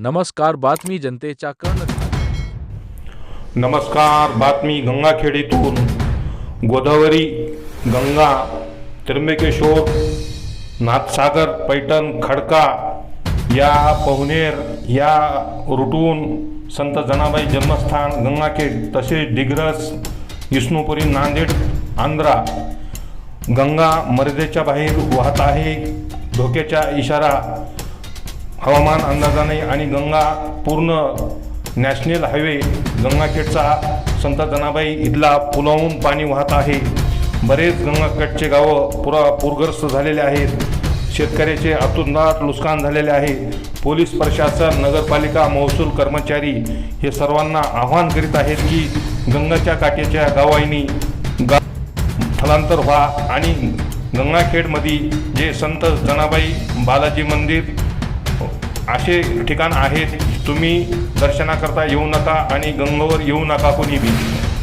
नमस्कार बातमी जनतेच्या कर्ण नमस्कार बातमी गंगाखेडीतून गोदावरी गंगा त्र्यंबकेश्वर नाथसागर पैठण खडका या पवनेर या रुटून संत जनाबाई जन्मस्थान गंगाखेड तसेच डिग्रस विष्णुपुरी नांदेड आंध्रा. गंगा मर्यादेच्या बाहेर वाहत आहे धोक्याचा इशारा हवामान अंदाजाने आणि गंगा पूर्ण नॅशनल हायवे गंगाखेडचा संत जनाबाई इथला पुलावून पाणी वाहत आहे. बरेच गंगाखेडचे गावं पुरा पूरग्रस्त झालेले आहेत. शेतकऱ्याचे अतुंदात नुकसान झालेले आहे. पोलीस प्रशासन नगरपालिका महसूल कर्मचारी हे सर्वांना आव्हान करीत आहेत की गंगाच्या काठेच्या गावाईनी गा स्थलांतर व्हा आणि गंगाखेडमध्ये जे संत जनाबाई बालाजी मंदिर असे ठिकाण आहेत तुम्ही दर्शनाकरता येऊ नका आणि गंगेवर येऊ नका कोणी बी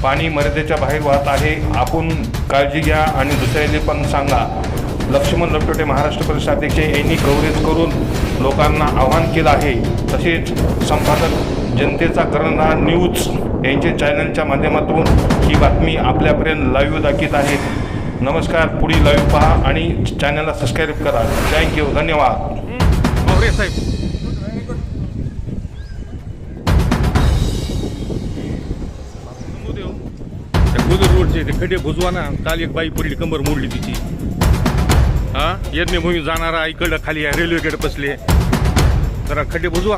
पाणी मर्यादेच्या बाहेर वाहत आहे आपण काळजी घ्या आणि दुसऱ्याने पण सांगा. लक्ष्मण लपटोटे महाराष्ट्र प्रदेशाध्यक्ष यांनी कव्हरेज करून लोकांना आवाहन केलं आहे. तसेच संपादक जनतेचा करणारा न्यूज यांचे चॅनलच्या माध्यमातून ही बातमी आपल्यापर्यंत लाईव्ह दाखीत आहेत नमस्कार पुढील लाईव्ह पहा आणि चॅनलला सबस्क्राईब करा. थँक्यू धन्यवाद. साहेब. रोडचे ते खड्डे भुजवा ना काल एक बाई पडली कंबर मोडली तिची. हा यज्ञभूमी जाणारा इकडं खाली आहे रेल्वेकडे बसले जरा खड्डे बुजवा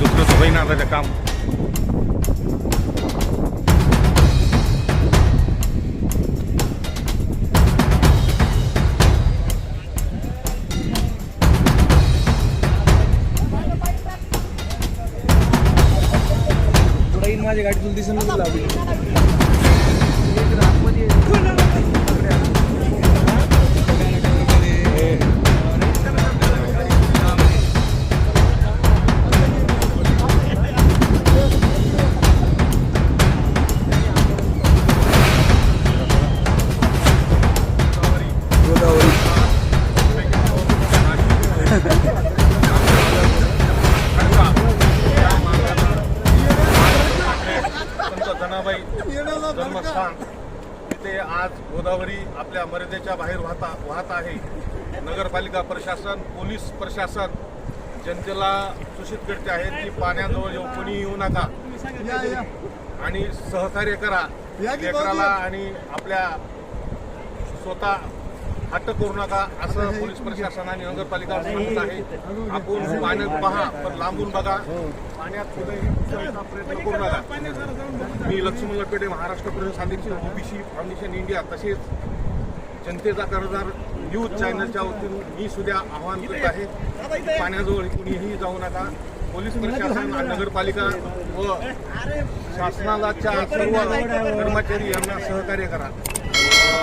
दुसरं तर होईना आता काम. माझी गाडी तुला दिसेल ना जन्मस्थान तिथे आज गोदावरी आपल्या मर्यादेच्या बाहेर वाहता वाहत आहे. नगरपालिका प्रशासन पोलीस प्रशासन जनतेला सूचित करते आहेत की पाण्याजवळ येऊ कोणी येऊ नका. आणि सहकार्य करा. लेकराला आणि आपल्या स्वतः अटक करू नका असं पोलीस प्रशासन आणि नगरपालिका सांगत आहे. आपण पाण्यात पहा पण लांबून बघा. पाण्यात कुठेही प्रयत्न करू नका. मी लक्ष्मण लपेटे महाराष्ट्र प्रदेश अध्यक्ष ओबीसी फाउंडेशन इंडिया तसेच जनतेचा कर्जदार न्यूज चॅनलच्या वतीनं मी सुद्धा आवाहन करत आहे पाण्याजवळ कुणीही जाऊ नका. पोलीस प्रशासन नगरपालिका व शासनाच्या सर्व कर्मचारी यांना सहकार्य करा.